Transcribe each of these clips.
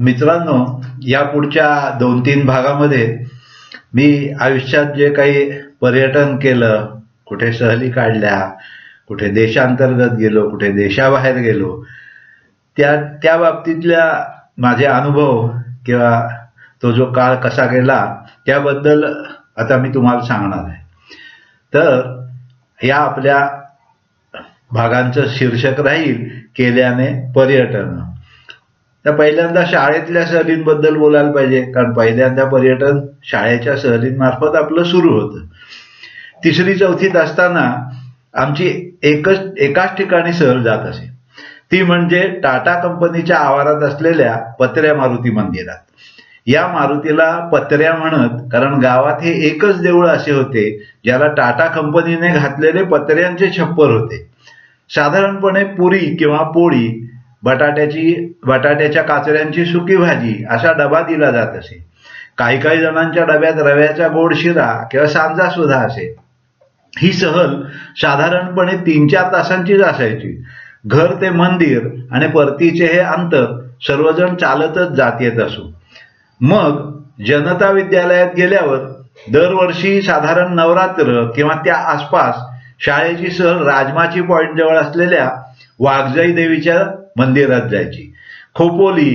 मित्रांनो या पुढच्या दोन तीन भागामध्ये मी आयुष्यात जे काही पर्यटन केलं कुठे सहली काढल्या कुठे देशांतर्गत गेलो कुठे देशाबाहेर गेलो त्या त्या बाबतीतल्या माझे अनुभव किंवा तो जो काळ कसा गेला त्याबद्दल आता मी तुम्हाला सांगणार आहे. तर या आपल्या भागांचं शीर्षक राहील केल्याने पर्यटन. तर पहिल्यांदा शाळेतल्या सहलींबद्दल बोलायला पाहिजे कारण पहिल्यांदा पर्यटन शाळेच्या सहलींमार्फत आपलं सुरू होतं. तिसरी चौथीत असताना आमची एकच एकाच ठिकाणी सहल जात असे. ती म्हणजे टाटा कंपनीच्या आवारात असलेल्या पत्र्या मारुती मंदिरात. या मारुतीला पत्र्या म्हणत कारण गावात हे एकच देऊळ असे होते ज्याला टाटा कंपनीने घातलेले पत्र्यांचे छप्पर होते. साधारणपणे पुरी किंवा पोळी बटाट्याची बटाट्याच्या काचऱ्यांची सुकी भाजी असा डबा दिला जात असे. काही काही जणांच्या डब्यात रव्याचा गोड शिरा किंवा सांजा सुद्धा असे. ही सहल साधारणपणे तीन चार तासांचीच असायची. घर ते मंदिर आणि परतीचे हे अंतर सर्वजण चालतच जात येत असू. मग जनता विद्यालयात गेल्यावर दरवर्षी साधारण नवरात्र किंवा त्या आसपास शाळेची सहल राजमाची पॉईंट जवळ असलेल्या वाघजाई देवीच्या मंदिरात जायची. खोपोली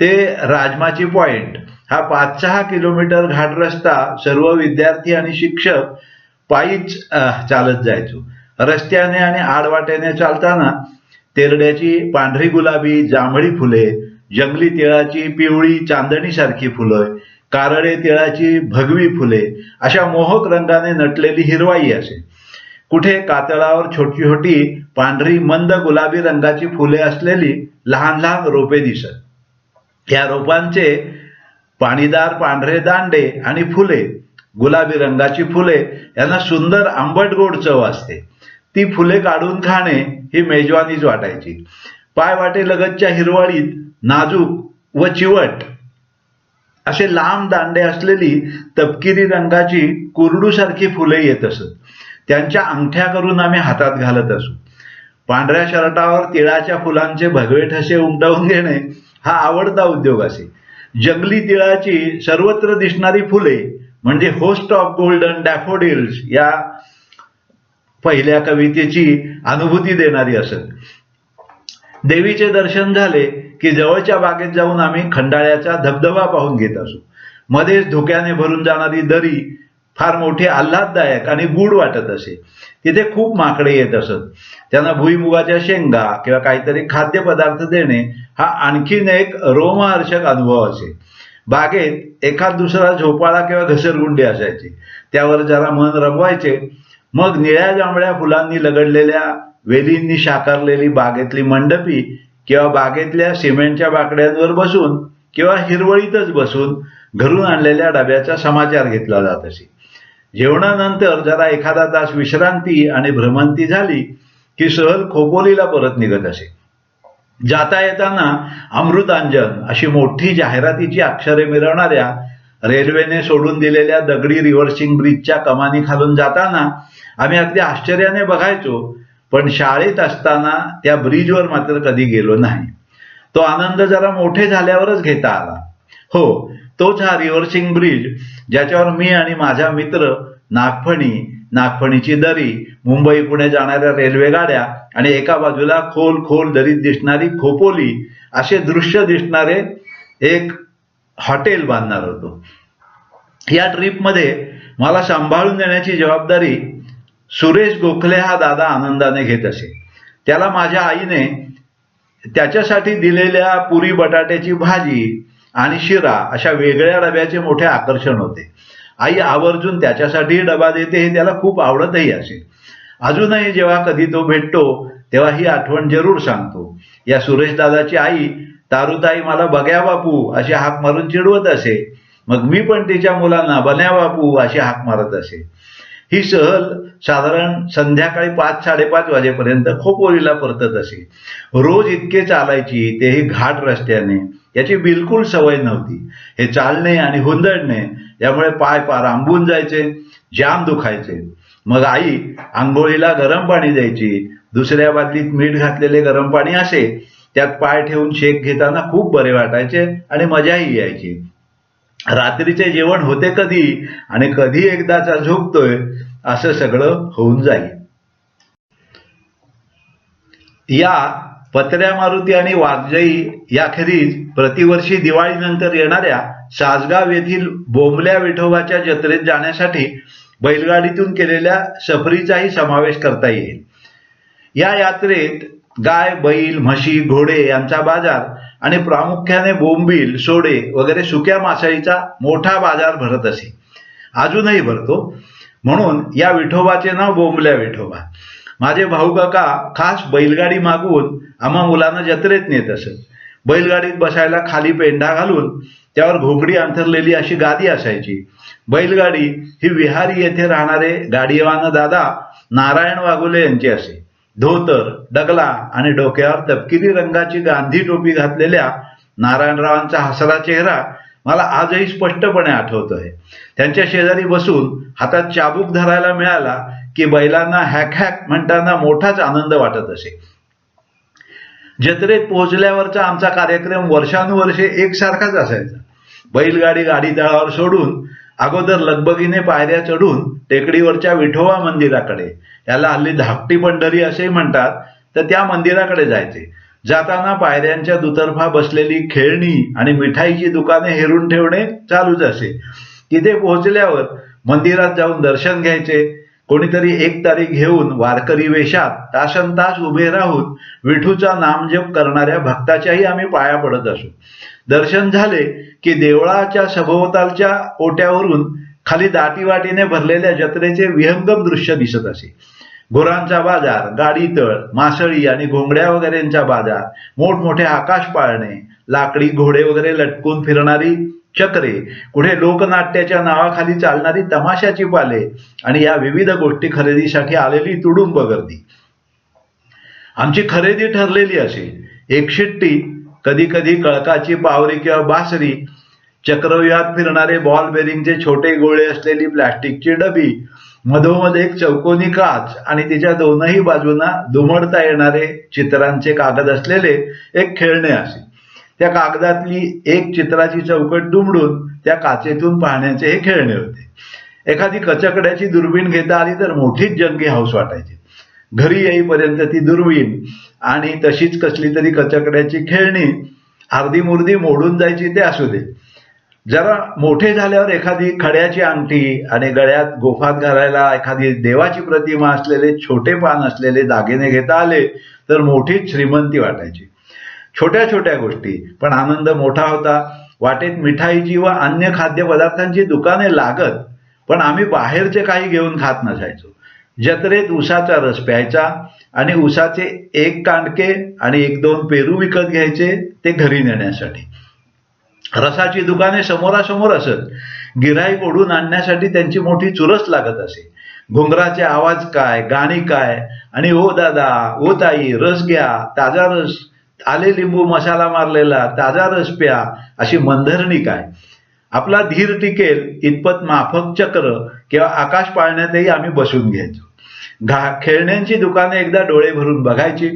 ते राजमाची पॉईंट हा पाच सहा किलोमीटर घाट रस्ता सर्व विद्यार्थी आणि शिक्षक पायीच चालत जायचो. रस्त्याने आणि आडवाट्याने चालताना तेरड्याची पांढरी गुलाबी जांभळी फुले जंगली तिळाची पिवळी चांदणीसारखी फुलं कारळे तिळाची भगवी फुले अशा मोहक रंगाने नटलेली हिरवाई असे. कुठे कातळावर छोटी छोटी पांढरी मंद गुलाबी रंगाची फुले असलेली लहान लहान रोपे दिसत. या रोपांचे पाणीदार पांढरे दांडे आणि फुले गुलाबी रंगाची फुले यांना सुंदर आंबट गोड चव असते. ती फुले काढून खाणे ही मेजवानीच वाटायची. पाय वाटे लगतच्या हिरवळीत नाजूक व चिवट असे लांब दांडे असलेली तपकिरी रंगाची कुरडूसारखी फुले येत असत. त्यांच्या अंगठ्या करून आम्ही हातात घालत असू. पांढऱ्या शर्टावर तिळाच्या फुलांचे भगवे ठसे उमटवून घेणे हा आवडता उद्योग असे. जंगली तिळाची सर्वत्र दिसणारी फुले म्हणजे होस्ट ऑफ गोल्डन डॅफोडिल्स या पहिल्या कवितेची अनुभूती देणारी असत देवीचे दर्शन झाले की जवळच्या बागेत जाऊन आम्ही खंडाळ्याचा धबधबा पाहून घेत असू. मध्येच धुक्याने भरून जाणारी दरी फार मोठी आल्हाददायक आणि गूढ वाटत असे. तिथे खूप माकडे येत असत. त्यांना भुईमुगाच्या शेंगा किंवा काहीतरी खाद्यपदार्थ देणे हा आणखीन एक रोमहर्षक अनुभव असे. बागेत एखाद दुसरा झोपाळा किंवा घसरगुंडी असायची. त्यावर जरा मन रमवायचे मग निळ्या जांभळ्या फुलांनी लगडलेल्या वेलींनी शाकारलेली बागेतली मंडपी किंवा बागेतल्या सिमेंटच्या बाकड्यांवर बसून किंवा हिरवळीतच बसून घरून आणलेल्या डब्याचा समाचार घेतला जात असे. जेवणानंतर जरा एखादा तास विश्रांती आणि भ्रमंती झाली की सहल खोपोलीला परत निघत असे. जाता येताना अमृतांजन अशी मोठी जाहिरातीची अक्षरे मिरवणाऱ्या रेल्वेने सोडून दिलेल्या दगडी रिव्हर्सिंग ब्रिजच्या कमानी खालून जाताना आम्ही अगदी आश्चर्याने बघायचो पण शाळेत असताना त्या ब्रिजवर मात्र कधी गेलो नाही. तो आनंद जरा मोठे झाल्यावरच घेता आला. हो तोच हा रिव्हर्सिंग ब्रिज ज्याच्यावर मी आणि माझा मित्र नागफणी नागफणीची दरी मुंबई पुणे जाणाऱ्या रेल्वे गाड्या आणि एका बाजूला खोल खोल दरीत दिसणारी खोपोली असे दृश्य दिसणारे एक हॉटेल बांधणार होतो. या ट्रिपमध्ये मला सांभाळून देण्याची जबाबदारी सुरेश गोखले हा दादा आनंदाने घेत असे. त्याला माझ्या आईने त्याच्यासाठी दिलेल्या पुरी बटाट्याची भाजी आणि शिरा अशा वेगळ्या डब्याचे मोठे आकर्षण होते. आई आवर्जून त्याच्यासाठी डबा देते हे त्याला खूप आवडतही असे. अजूनही जेव्हा कधी तो भेटतो तेव्हा ही आठवण जरूर सांगतो. या सुरेश दादाची आई तारुताई मला बघ्या बापू अशी हाक मारून चिडवत असे. मग मी पण तिच्या मुलांना बन्या बापू अशी हाक मारत असे. ही सहल साधारण संध्याकाळी पाच साडेपाच वाजेपर्यंत खोपोलीला परतत असे. रोज इतके चालायची तेही घाट रस्त्याने. याची बिलकुल सवय नव्हती. हे चालणे आणि हुंदडणे यामुळे पाय पार आंबून जायचे जाम दुखायचे. मग आई आंघोळीला गरम पाणी द्यायची. दुसऱ्या बादलीत मीठ घातलेले गरम पाणी असे. त्यात पाय ठेवून शेक घेताना खूप बरे वाटायचे आणि मजाही यायची. रात्रीचे जेवण होते कधी आणि कधी एकदाचा झोपतोय असं सगळं होऊन जाईल. या पत्र्या मारुती आणि वाघजाई याखेरीज प्रतिवर्षी दिवाळीनंतर येणाऱ्या सासगाव येथील बोंबल्या विठोबाच्या जत्रेत जाण्यासाठी बैलगाडीतून केलेल्या सफरीचाही समावेश करता येईल. या यात्रेत गाय बैल म्हशी घोडे यांचा बाजार आणि प्रामुख्याने बोंबील सोडे वगैरे सुक्या मासळीचा मोठा बाजार भरत असे. अजूनही भरतो. म्हणून या विठोबाचे नाव बोंबल्या विठोबा. माझे भाऊ काका खास बैलगाडी मागवून आम्हा मुलांना जत्रेत नेत असत. बैलगाडीत बसायला खाली पेंढा घालून त्यावर घोकडी अंथरलेली अशी गादी असायची. बैलगाडी ही विहारी येथे राहणारे गाडीवान दादा नारायण वाघुले यांची असे. धोतर डगला आणि डोक्यावर तपकिरी रंगाची गांधी टोपी घातलेल्या नारायणरावांचा हसरा चेहरा मला आजही स्पष्टपणे आठवतोय. त्यांच्या शेजारी बसून हातात चाबूक धरायला मिळाला की बैलांना हॅक हॅक म्हणताना मोठाच आनंद वाटत असे. जत्रेत पोहोचल्यावरचा आमचा कार्यक्रम वर्षानुवर्षे एकसारखाच असायचा. बैलगाडी गाडी तळावर सोडून अगोदर लगबगीने पायऱ्या चढून टेकडीवरच्या विठोबा मंदिराकडे. याला हल्ली धाकटी पंढरी असेही म्हणतात तर त्या मंदिराकडे जायचे. जाताना पायऱ्यांच्या दुतर्फा बसलेली खेळणी आणि मिठाईची दुकाने हेरून ठेवणे चालूच असे. तिथे पोहोचल्यावर मंदिरात जाऊन दर्शन घ्यायचे. कोणीतरी एक तारीख घेऊन वारकरी वेशात तासन तास उभे राहून विठूचा नामजप करणाऱ्या भक्ताच्याही आम्ही पाया पडत असू. दर्शन झाले की देवळाच्या सभोवतालच्या ओट्यावरून खाली दाटीवाटीने भरलेल्या जत्रेचे विहंगम दृश्य दिसत असे. गुरांचा बाजार गाडी तळ मासळी आणि घोंगड्या वगैरेंचा बाजार मोठमोठे आकाश पाळणे लाकडी घोडे वगैरे लटकून फिरणारी चक्रे कुठे लोकनाट्याच्या नावाखाली चालणारी तमाशाची पाले आणि या विविध गोष्टी खरेदीसाठी आलेली तुडुंब गर्दी. आमची खरेदी ठरलेली असे. एक शिट्टी कधी कधी कळकाची पावरी किंवा बासरी चक्रव्यूहात फिरणारे बॉल बेरिंगचे छोटे गोळे असलेली प्लॅस्टिकची डबी मधोमध एक चौकोनी काच आणि तिच्या दोनही बाजूंना दुमडता येणारे चित्रांचे कागद असलेले एक खेळणे असे. त्या कागदातली एक चित्राची चौकट दुमडून त्या काचेतून पाहण्याचे हे खेळणे होते. एखादी कचकड्याची दुर्बीण घेता आली तर मोठीच जंगी हाऊस वाटायची. घरी येईपर्यंत ती दुर्बीण आणि तशीच कसली तरी कचकड्याची खेळणी अर्धी मुर्दी मोडून जायची ते असू दे. जरा मोठे झाल्यावर एखादी खड्याची अंगठी आणि गळ्यात गोफात घालायला एखादी देवाची प्रतिमा असलेले छोटे पान असलेले दागिने घेता आले तर मोठीच श्रीमंती वाटायची. छोट्या छोट्या गोष्टी पण आनंद मोठा होता. वाटेत मिठाईची व अन्य खाद्यपदार्थांची दुकाने लागत पण आम्ही बाहेरचे काही घेऊन खात नसायचो. जत्रेत उसाचा रस प्यायचा आणि उसाचे एक कांडके आणि एक दोन पेरू विकत घ्यायचे ते घरी नेण्यासाठी. रसाची दुकाने समोरासमोर असत. गिराईक ओढून आणण्यासाठी त्यांची मोठी चुरस लागत असे. घुंगराचे आवाज काय गाणी काय? आणि ओ दादा ओ ताई रस घ्या ताजा रस आले लिंबू मसाला मारलेला ताजा रस प्या अशी मंधरणी काय? आपला धीर टिकेल इतपत माफक चक्र किंवा आकाश पाळण्यातही आम्ही बसून घ्यायचो. घा खेळण्यांची दुकाने एकदा डोळे भरून बघायची.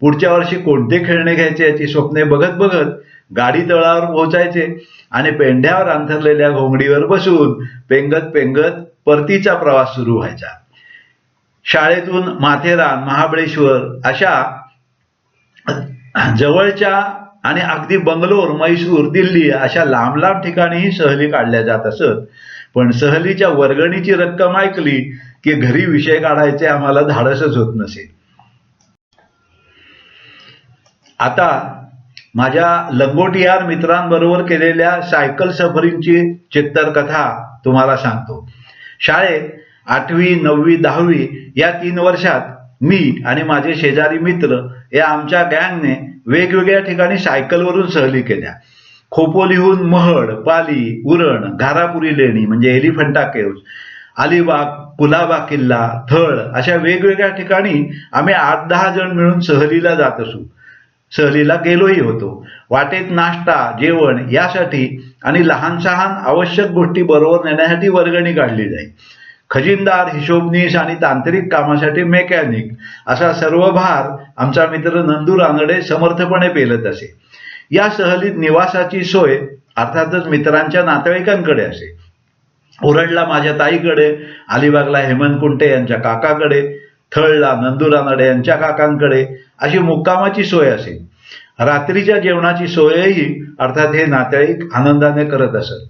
पुढच्या वर्षी कोणते खेळणे घ्यायचे याची स्वप्ने बघत बघत गाडी तळावर पोहोचायचे आणि पेंढ्यावर अंथरलेल्या घोंगडीवर बसून पेंगत पेंगत परतीचा प्रवास सुरू व्हायचा. शाळेतून माथेरान महाबळेश्वर अशा जवळच्या आणि अगदी बंगलोर मैसूर दिल्ली अशा लांब लांब ठिकाणीही सहली काढल्या जात असत. पण सहलीच्या वर्गणीची रक्कम ऐकली की घरी विषय काढायचे आम्हाला धाडसच होत नसे. आता माझ्या लंगोटियार मित्रांबरोबर केलेल्या सायकल सफरींची चित्तरकथा तुम्हाला सांगतो. शाळेत आठवी नववी दहावी या तीन वर्षात मी आणि माझे शेजारी मित्र या आमच्या गँगने वेगवेगळ्या ठिकाणी सायकलवरून सहली केल्या. खोपोलीहून महड पाली उरण घारापुरी लेणी म्हणजे एलिफंटा केव्ज. अलिबाग कुलाबा किल्ला थळ अशा वेगवेगळ्या ठिकाणी आम्ही आठ दहा जण मिळून सहलीला जात असू. सहलीला गेलोही होतो. वाटेत नाश्ता जेवण यासाठी आणि लहान सहान आवश्यक गोष्टी बरोबर नेण्यासाठी वर्गणी काढली जाई खजिनदार हिशोबनीस आणि तांत्रिक कामासाठी मेकॅनिक असा सर्व भार आमचा मित्र नंदू रानडे समर्थपणे पेलत असे. या सहलीत निवासाची सोय अर्थातच मित्रांच्या नातेवाईकांकडे असे. उरणला माझ्या ताईकडे अलिबागला हेमंत कुंटे यांच्या काकाकडे थळला नंदुरा नडे यांच्या काकांकडे अशी मुक्कामाची सोय असे. रात्रीच्या जेवणाची सोयही अर्थात हे नातेवाईक आनंदाने करत असत.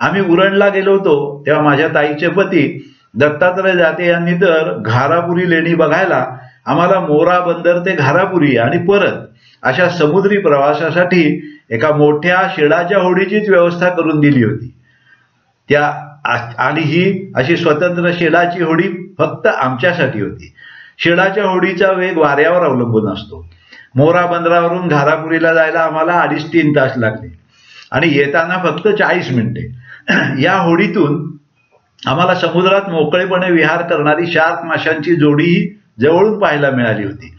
आम्ही उरणला गेलो होतो तेव्हा माझ्या ताईचे पती दत्तात्रय जाते यांनी तर घारापुरी लेणी बघायला आम्हाला मोरा बंदर ते घारापुरी आणि परत अशा समुद्री प्रवासासाठी एका मोठ्या शिडाच्या होडीचीच व्यवस्था करून दिली होती. त्या आणि ही अशी स्वतंत्र शेडाची होडी फक्त आमच्यासाठी होती. शेडाच्या होडीचा वेग वाऱ्यावर अवलंबून असतो. मोरा बंदरावरून घारापुरीला जायला आम्हाला अडीच तीन तास लागले. आणि येताना फक्त चाळीस मिनिटे. या होडीतून आम्हाला समुद्रात मोकळेपणे विहार करणारी शार्क माशांची जोडीही जवळून पाहायला मिळाली होती.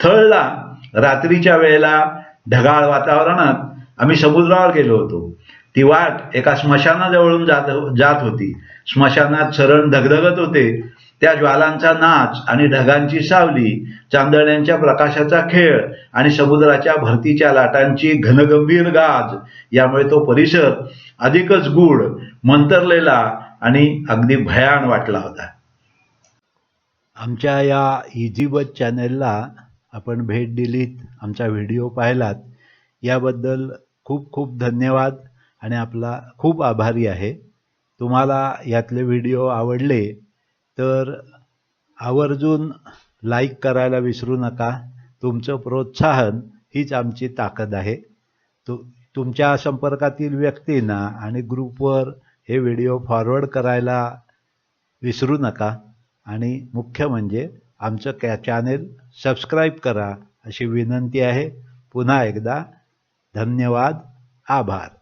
थळला रात्रीच्या वेळेला ढगाळ वातावरणात आम्ही समुद्रावर गेलो होतो. ती वाट एका स्मशानाजवळून जात जात होती. स्मशानात सरण धगधगत होते. त्या ज्वालांचा नाच आणि ढगांची सावली चांदण्यांच्या प्रकाशाचा खेळ आणि समुद्राच्या भरतीच्या लाटांची घनगंभीर गाज यामुळे तो परिसर अधिकच गूढ मंतरलेला आणि अगदी भयान वाटला होता. आमच्या या इझी चॅनेलला आपण भेट दिलीत आमचा व्हिडिओ पाहिलात. याबद्दल खूप खूप धन्यवाद. आणि आपला खूप आभारी आहे. तुम्हाला यातले व्हिडिओ आवडले तर आवर्जून लाईक करायला विसरू नका. तुमचं प्रोत्साहन हीच आमची ताकद आहे. तु तुमच्या संपर्कातील व्यक्तींना आणि ग्रुपवर हे व्हिडिओ फॉरवर्ड करायला विसरू नका. आणि मुख्य म्हणजे आमचं कॅ चॅनेल सबस्क्राईब करा अशी विनंती आहे. पुन्हा एकदा धन्यवाद. आभार.